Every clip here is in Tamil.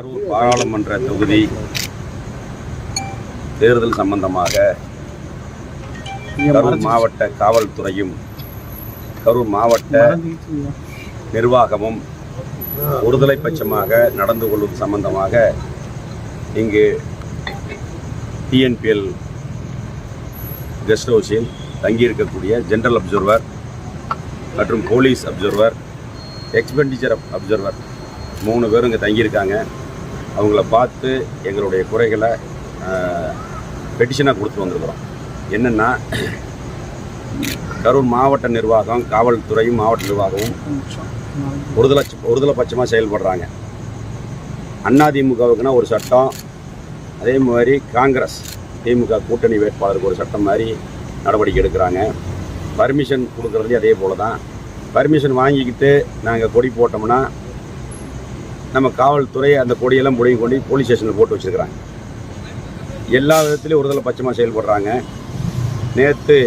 கரூர் பாராளுமன்ற தொகுதி தேர்தல் சம்பந்தமாக கரூர் மாவட்ட காவல்துறையும் கரூர் மாவட்ட நிர்வாகமும் ஒருதலை பட்சமாக நடந்து கொள்வது சம்பந்தமாக இங்கு டிஎன்பிஎல் கெஸ்ட் ஹவுஸில் தங்கியிருக்கக்கூடிய ஜெனரல் அப்சர்வர் மற்றும் போலீஸ் அப்சர்வர் எக்ஸ்பெண்டிச்சர் அப்சர்வர் மூணு பேரும் இங்கே தங்கியிருக்காங்க. அவங்கள பார்த்து எங்களுடைய குறைகளை பெட்டிஷனாக கொடுத்து வந்திருக்கிறோம். என்னென்னா கரூர் மாவட்ட நிர்வாகம் காவல்துறையும் மாவட்ட நிர்வாகமும் ஒருதலை ஒருதலை பட்சமாக செயல்படுறாங்க. அதிமுகவுக்குன்னா ஒரு சட்டம் அதே மாதிரி காங்கிரஸ் திமுக கூட்டணி வேட்பாளருக்கு ஒரு சட்டம் மாதிரி நடவடிக்கை எடுக்கிறாங்க. பர்மிஷன் கொடுக்குறதுலையும் அதே போல தான் பர்மிஷன் வாங்கிக்கிட்டு நாங்கள் கொடி போட்டோம்னா நம்ம காவல்துறை அந்த கொடியெல்லாம் முடிவு கொண்டு போலீஸ் ஸ்டேஷனில் போட்டு வச்சுருக்கிறாங்க. எல்லா விதத்துலேயும் ஒருதலை பட்சமாக செயல்படுறாங்க. நேற்று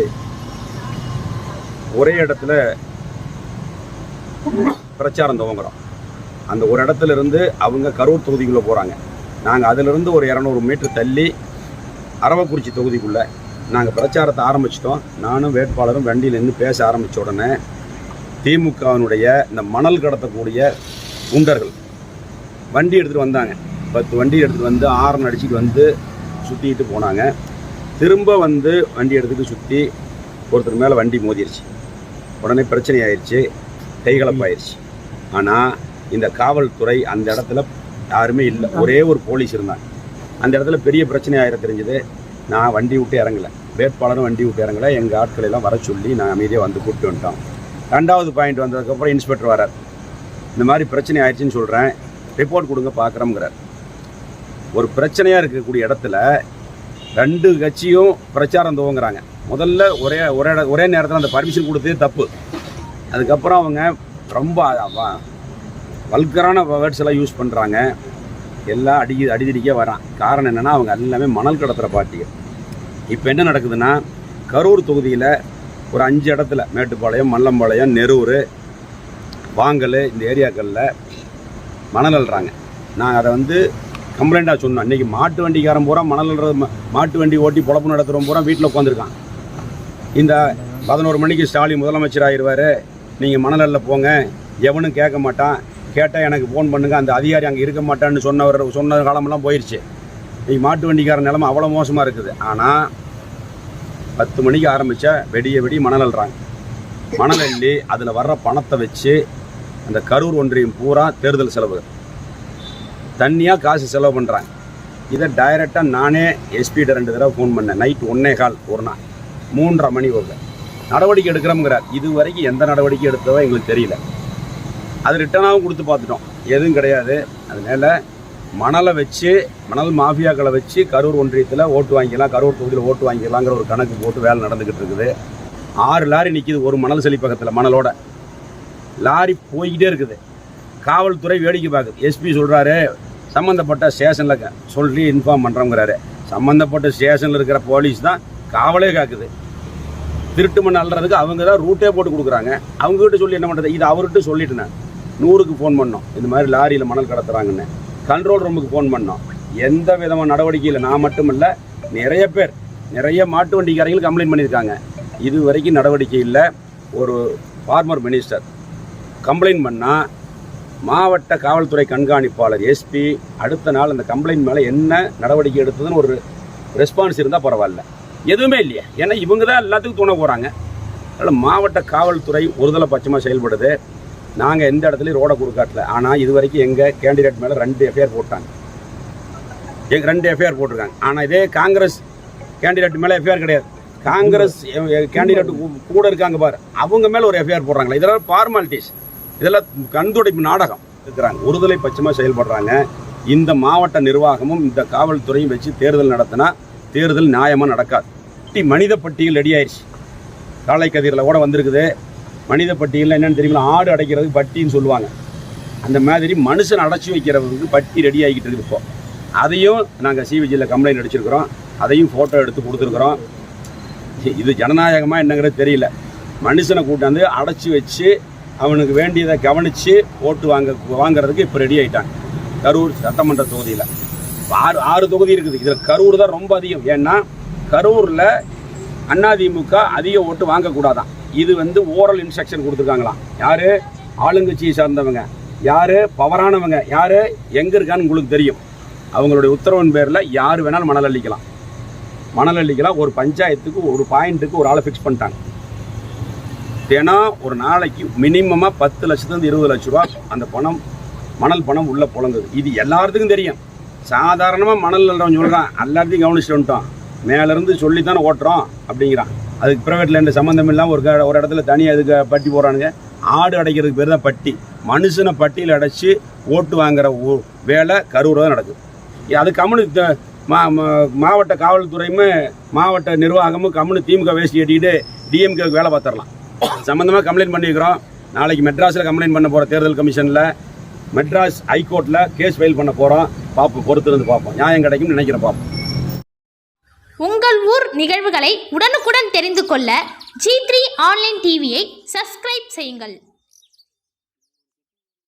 ஒரே இடத்துல பிரச்சாரம் துவங்குறோம். அந்த ஒரு இடத்துல இருந்து அவங்க கரூர் தொகுதிக்குள்ளே போகிறாங்க நாங்கள் அதிலிருந்து ஒரு இரநூறு மீட்டர் தள்ளி அரவக்குறிச்சி தொகுதிக்குள்ளே நாங்கள் பிரச்சாரத்தை ஆரம்பிச்சிட்டோம். நானும் வேட்பாளரும் வண்டியில் நின்று பேச ஆரம்பித்த உடனே திமுகவினுடைய இந்த மணல் கடத்தக்கூடிய குண்டர்கள் வண்டி எடுத்துகிட்டு வந்தாங்க. பத்து வண்டி எடுத்துகிட்டு வந்து ஆரன் அடிச்சுட்டு வந்து சுற்றிக்கிட்டு போனாங்க. திரும்ப வந்து வண்டி எடுத்துகிட்டு சுற்றி ஒருத்தர் மேலே வண்டி மோதிருச்சு. உடனே பிரச்சனை ஆயிடுச்சு கைகலப்பாயிருச்சு ஆனால் இந்த காவல்துறை அந்த இடத்துல யாருமே இல்லை. ஒரே ஒரு போலீஸ் இருந்தாங்க. அந்த இடத்துல பெரிய பிரச்சனை ஆயிர தெரிஞ்சது. நான் வண்டி விட்டு இறங்கல. வேட்பாளரும் வண்டி விட்டு இறங்கலை. எங்கள் ஆட்களை எல்லாம் வர சொல்லி நான் அமைதியாக வந்து கூப்பிட்டு வந்துட்டோம். ரெண்டாவது பாயிண்ட் வந்ததுக்கப்புறம் இன்ஸ்பெக்டர் வரார். இந்த மாதிரி பிரச்சனை ஆயிடுச்சுன்னு சொல்கிறேன் ரிப்போர்ட் கொடுங்க பார்க்குறோங்கிறார் ஒரு பிரச்சனையாக இருக்கக்கூடிய இடத்துல ரெண்டு கட்சியும் பிரச்சாரம் துவங்குறாங்க. முதல்ல ஒரே ஒரே ஒரே நேரத்தில் அந்த பர்மிஷன் கொடுத்ததே தப்பு. அதுக்கப்புறம் அவங்க ரொம்ப வல்கரான வேர்ட்ஸ் எல்லாம் யூஸ் பண்ணுறாங்க எல்லாம் அடி அடிதடிக்க வரான். காரணம் என்னென்னா அவங்க எல்லாமே மணல் கடத்துகிற பார்ட்டிகள். இப்போ என்ன நடக்குதுன்னா கரூர் தொகுதியில் ஒரு அஞ்சு இடத்துல மேட்டுப்பாளையம் மல்லம்பாளையம் நெரூர் வாங்கல் இந்த ஏரியாக்களில் மணல் அள்ளுறாங்க நான் அதை வந்து கம்ப்ளைண்ட்டாக சொன்னோம். இன்றைக்கி மாட்டு வண்டிக்காரன் பூரா மணல் அள்ளுறது மாட்டு வண்டி ஓட்டி பொழப்பு நடத்துகிறோம் பூரா வீட்டில் உட்காந்துருக்கான் இந்த பதினோரு மணிக்கு ஸ்டாலின் முதலமைச்சர் ஆயிடுவார் நீங்கள் மணல் அள்ள போங்க. எவனும் கேட்க மாட்டான். கேட்டால் எனக்கு ஃபோன் பண்ணுங்கள் அந்த அதிகாரி அங்கே இருக்க மாட்டான்னு சொன்னவர் சொன்ன காலமெல்லாம் போயிடுச்சு இன்றைக்கி மாட்டு வண்டிக்காரன் நிலமை அவ்வளோ மோசமாக இருக்குது. ஆனால் பத்து மணிக்கு ஆரம்பித்தா வெடிய வெடி மணல் அள்ளுறாங்க மணல் அள்ளி அதில் வர்ற பணத்தை வச்சு அந்த கரூர் ஒன்றியம் பூரா தேர்தல் செலவு. தண்ணியாக காசு செலவு பண்ணுறாங்க இதை டைரெக்டாக நானே எஸ்பிகிட்ட ரெண்டு தடவை ஃபோன் பண்ணேன். நைட் ஒன்னே கால் ஒரு நாள். மூன்றரை மணி ஒரு நடவடிக்கை எடுக்கிறோம்ங்கிறார். இது வரைக்கும் எந்த நடவடிக்கை எடுத்ததோ எங்களுக்கு தெரியல. அது ரிட்டனாகவும் கொடுத்து பார்த்துட்டோம். எதுவும் கிடையாது. அதனால் மணலை வச்சு மணல் மாஃபியாக்களை வச்சு கரூர் ஒன்றியத்தில் ஓட்டு வாங்கிக்கலாம். கரூர் தொகுதியில் ஓட்டு வாங்கிக்கலாங்கிற ஒரு கணக்கு போட்டு வேலை நடந்துக்கிட்டு இருக்குது. ஆறு லாரி நிற்கிது ஒரு மணல் செழிப்பகத்தில் மணலோட. லாரி போய்கிட்டே இருக்குது. காவல்துறை வேடிக்கை பார்க்குது. எஸ்பி சொல்கிறாரு சம்மந்தப்பட்ட ஸ்டேஷனில் சொல்லி இன்ஃபார்ம் பண்ணுறோங்கிறாரு சம்மந்தப்பட்ட ஸ்டேஷனில் இருக்கிற போலீஸ் தான் காவலே காக்குது. திருட்டு மண் அள்ளுறதுக்கு அவங்க தான் ரூட்டே போட்டு கொடுக்குறாங்க. அவங்ககிட்ட சொல்லி என்ன பண்ணுறது இது அவர்கிட்ட சொல்லிட்டு நான் நூறுக்கு ஃபோன் பண்ணோம். இந்த மாதிரி லாரியில் மணல் கடத்துறாங்கன்னு. கண்ட்ரோல் ரூமுக்கு ஃபோன் பண்ணோம். எந்த விதமான நடவடிக்கையில் நான் மட்டும் இல்லை நிறைய பேர் நிறைய மாட்டு வண்டிக்காரங்களும் கம்ப்ளைண்ட் பண்ணியிருக்காங்க. இது வரைக்கும் நடவடிக்கை இல்லை. ஒரு ஃபார்மர் மினிஸ்டர் கம்ப்ளைண்ட் பண்ணால் மாவட்ட காவல்துறை கண்காணிப்பாளர் எஸ்பி அடுத்த நாள் அந்த கம்ப்ளைண்ட் மேலே என்ன நடவடிக்கை எடுத்ததுன்னு ஒரு ரெஸ்பான்ஸ் இருந்தால் பரவாயில்ல. எதுவுமே இல்லையே. ஏன்னா இவங்க தான் எல்லாத்துக்கும் துணை போகிறாங்க அதனால் மாவட்ட காவல்துறை ஒருதலை பட்சமாக செயல்படுது. நாங்கள் எந்த இடத்துலையும் ரோடை கொடுக்காட்டில் ஆனால் இது வரைக்கும் எங்கள் கேண்டிடேட் மேலே ரெண்டு எஃப்ஐஆர் போட்டாங்க. எங்கள் ரெண்டு எஃப்ஐஆர் போட்டிருக்காங்க. ஆனால் இதே காங்கிரஸ் கேண்டிடேட் மேலே எஃப்ஐஆர் கிடையாது. காங்கிரஸ் கேண்டிடேட் கூட இருக்காங்க பாரு. அவங்க மேலே ஒரு எஃப்ஐஆர் போடுறாங்களா. இதெல்லாம் ஃபார்மாலிட்டிஸ் இதெல்லாம் கண்துடைப்பு நாடகம் இருக்கிறாங்க. ஒருதலை பட்சமாக செயல்படுறாங்க. இந்த மாவட்ட நிர்வாகமும் இந்த காவல்துறையும் வச்சு தேர்தல் நடத்தினா தேர்தல் நியாயமாக நடக்காது. பட்டி மனித பட்டியல் ரெடி ஆயிடுச்சு காலை கதிரில் கூட வந்திருக்குது. மனித பட்டியலில் என்னென்னு தெரியுமா? ஆடு அடைக்கிறதுக்கு பட்டின்னு சொல்லுவாங்க. அந்த மாதிரி மனுஷன் அடைச்சி வைக்கிறதுக்கு பட்டி ரெடி ஆகிக்கிட்டு இருக்குது இப்போ. அதையும் நாங்கள் சிவிஜியில் கம்ப்ளைண்ட் அடிச்சிருக்கிறோம். அதையும் ஃபோட்டோ எடுத்து கொடுத்துருக்குறோம். இது ஜனநாயகமாக என்னங்கிறது தெரியல. மனுஷனை கூட்டாந்து அடைச்சி வச்சு அவனுக்கு வேண்டியதை கவனித்து ஓட்டு வாங்க வாங்குறதுக்கு இப்போ ரெடி ஆகிட்டான் கரூர் சட்டமன்ற தொகுதியில். ஆறு ஆறு தொகுதி இருக்குது. இதில் கரூர் தான் ரொம்ப அதிகம். ஏன்னா கரூரில் அதிமுக அதிக ஓட்டு வாங்கக்கூடாதான். இது வந்து ஓரல் இன்ஸ்ட்ரக்ஷன் கொடுத்துருக்காங்களாம். யார்? ஆளுங்கட்சியை சார்ந்தவங்க. யார்? பவரானவங்க யார்? எங்கே இருக்கான்னு உங்களுக்கு தெரியும். அவங்களுடைய உத்தரவின் பேரில் யார் வேணாலும் மணல் அள்ளிக்கலாம். மணல் அள்ளிக்கலாம். ஒரு பஞ்சாயத்துக்கு ஒரு பாயிண்ட்டுக்கு ஒரு ஆளை ஃபிக்ஸ் பண்ணிட்டாங்க. தினம் ஒரு நாளைக்கு மினிமமாக பத்து லட்சத்துலேருந்து இருபது லட்ச ரூபா அந்த பணம் மணல் பணம் உள்ளே புழங்குது. இது எல்லாத்துக்கும் தெரியும். சாதாரணமாக மணல் நல்லவன் சொல்கிறான் எல்லாத்தையும் கவனிச்சுட்டு வந்துட்டோம். மேலேருந்து சொல்லி தானே ஓட்டுறோம் அப்படிங்கிறான். அதுக்கு ப்ரைவேட் லேண்டு சம்மந்தம் இல்லாமல் ஒரு ஒரு இடத்துல தனியாக அதுக்கு பட்டி போடுறானுங்க. ஆடு அடைக்கிறதுக்கு பேர் தான் பட்டி. மனுஷனை பட்டியில் அடைச்சி ஓட்டு வாங்குற ஓ- வேலை கரூர் தான் நடக்குது. அது கம்முனு மா மா- மாவட்ட காவல்துறையுமே மாவட்ட நிர்வாகமும் கம்முனு திமுக வேஷ்டி கட்டிக்கிட்டு டிஎம்கேக்கு வேலை பார்த்துடலாம். சம்மந்தமாக கம்ப்ளைண்ட் பண்ணியிருக்கிறோம். நாளைக்கு மெட்ராஸில் கம்ப்ளைண்ட் பண்ண போகிற தேர்தல் கமிஷனில் மெட்ராஸ் ஹைகோர்ட்டில் கேஸ் ஃபைல் பண்ண போகிறோம் பார்ப்போம் பொறுத்திருந்து பார்ப்போம். நியாயம் கிடைக்கும்னு நினைக்கிறேன் பார்ப்போம். உங்கள் ஊர் நிகழ்வுகளை உடனுக்குடன் தெரிந்து கொள்ள ஜி த்ரீ ஆன்லைன் டிவியை சப்ஸ்கிரைப் செய்யுங்கள்.